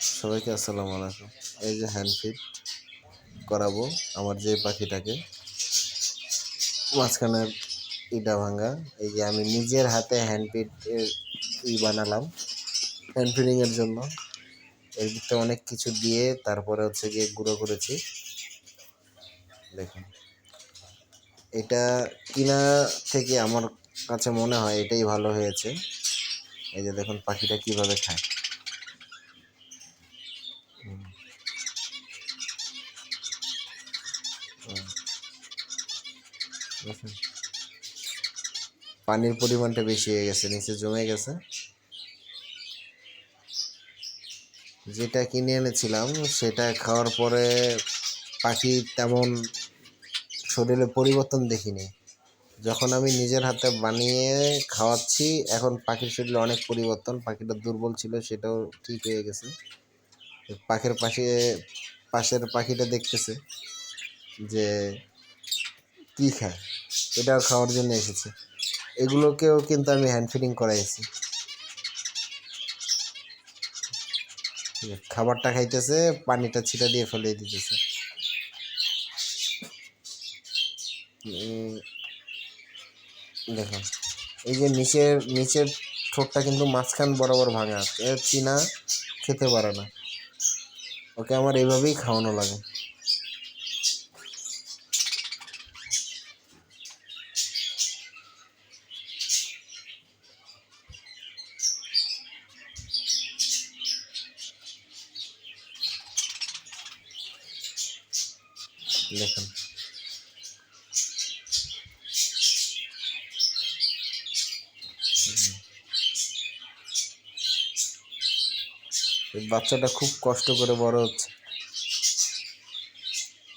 সবাইকে আসসালামু আলাইকুম। এই যে হ্যান্ড ফিট করাবো আমার যে পাখিটাকে। মাঝখানের ইটা ভাঙা। এই যে আমি নিজের হাতে হ্যান্ড ফিট ই বানালাম। হ্যান্ড ফিডিংয়ের জন্য। এর ভিতরে অনেক কিছু দিয়ে তারপরে হচ্ছে গিয়ে গুঁড়ো করেছি। দেখুন। এটা কিনা থেকে আমার কাছে মনে হয় এটাই ভালো হয়েছে। এই যে দেখুন পাখিটা কীভাবে খায়। দেখুন। পানির পরিমাণটা বেশি হয়ে গেছে, নিচে জমে গেছে। যেটা কিনে এনেছিলাম, সেটা খাওয়ার পরে পাখি তেমন শরীরে পরিবর্তন দেখিনি। যখন আমি নিজের হাতে বানিয়ে খাওয়াচ্ছি, এখন পাখির শরীরে অনেক পরিবর্তন, পাখিটা দুর্বল ছিল, সেটাও ঠিক হয়ে গেছে। পাখির পাশে, পাশের পাখিটা দেখতেছে যে কী খায়? এটাও খাওয়ার জন্য এসেছে। এগুলোকেও কিন্তু আমি হ্যান্ড ফিডিং করাইছি। খাবারটা খাইতেছে, পানিটা ছিটা দিয়ে ফেলে দিতেছে। দেখুন, এই যে নিচের নিচের ঠোঁটটা কিন্তু মাঝখান বরাবর ভাঙা চীনা খেতে পারে না। ওকে আমার এইভাবেই খাওয়ানো লাগে। দেখুন। বাচ্চাটা খুব কষ্ট করে বড় হচ্ছে।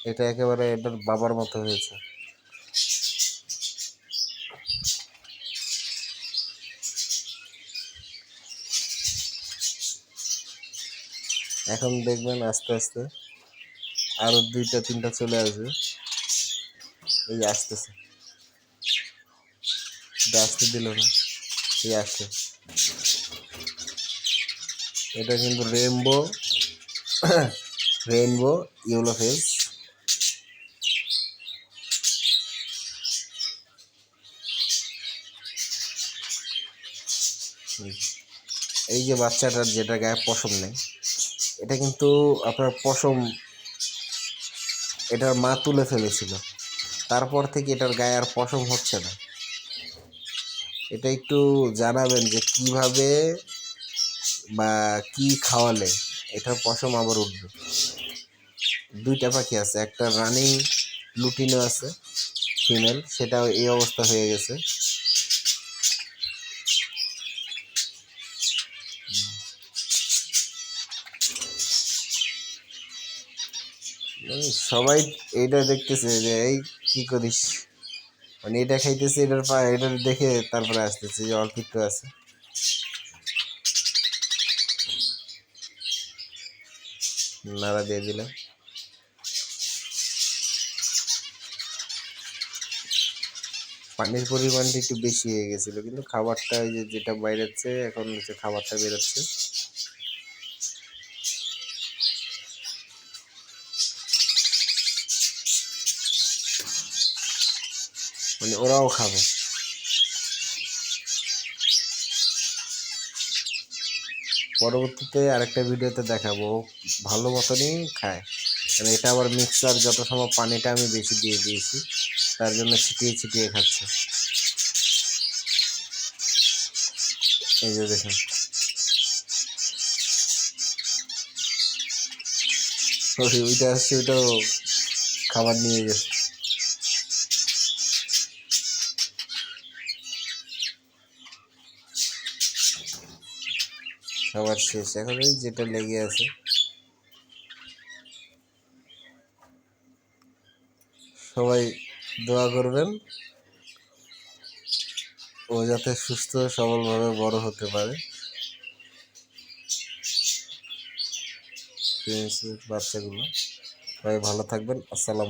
এটা একেবারে এটার বাবার মতো হয়েছে। এখন দেখবেন আস্তে আস্তে আরও দুইটা, তিনটা চলে আসবে। এই আসতেছে। আসতে দিল না। এই আসছে। এটা কিন্তু রেনবো রেনবো ইউলো ফেস এই যে বাচ্চাটার যেটা গায়ে পশম নেই, এটা কিন্তু আপনার পশম এটার মা তুলে ফেলেছিল। তারপর থেকে এটার গায়ে আর পশম হচ্ছে না। এটা একটু জানাবেন যে কীভাবে বা কি খাওয়ালে এটার পশম আবার উঠবে। দুইটা পাখি আছে, একটা রানিং লুটিনো আছে, ফিমেল, সেটাও এই অবস্থা হয়ে গেছে। সবাই এটা দেখতেছে যে, এই কি করিস? মানে এটা খাইতেছে, এটার পা, এটা দেখে তারপরে আসতেছে যে অল্প একটু আছে। নাড়া দিয়ে দিলাম। পানির পরিমাণটা একটু বেশি হয়ে গেছিল, কিন্তু খাবারটা ওই যে যেটা বাইরেছে, এখন হচ্ছে খাবারটা বেরোচ্ছে। মানে ওরাও খাবে। পরবর্তীতে আরেকটা ভিডিওতে দেখাবো। ভালো মতনই খায়। মানে এটা আবার মিক্সার যত সময় পানিটা আমি বেশি দিয়ে দিয়েছি। তার জন্য ছিটিয়ে ছিটিয়ে খাচ্ছে। এই যে দেখুন। ওইটা আসছে ওইটাও খাবার নিয়ে গেছে। খাবার শেষ। এখন ওই যেটা লেগে আছে। সবাই দোয়া করবেন। ও যাতে সুস্থ, সবলভাবে বড় হতে পারে। বাচ্চাগুলো। সবাই ভালো থাকবেন। আসসালাম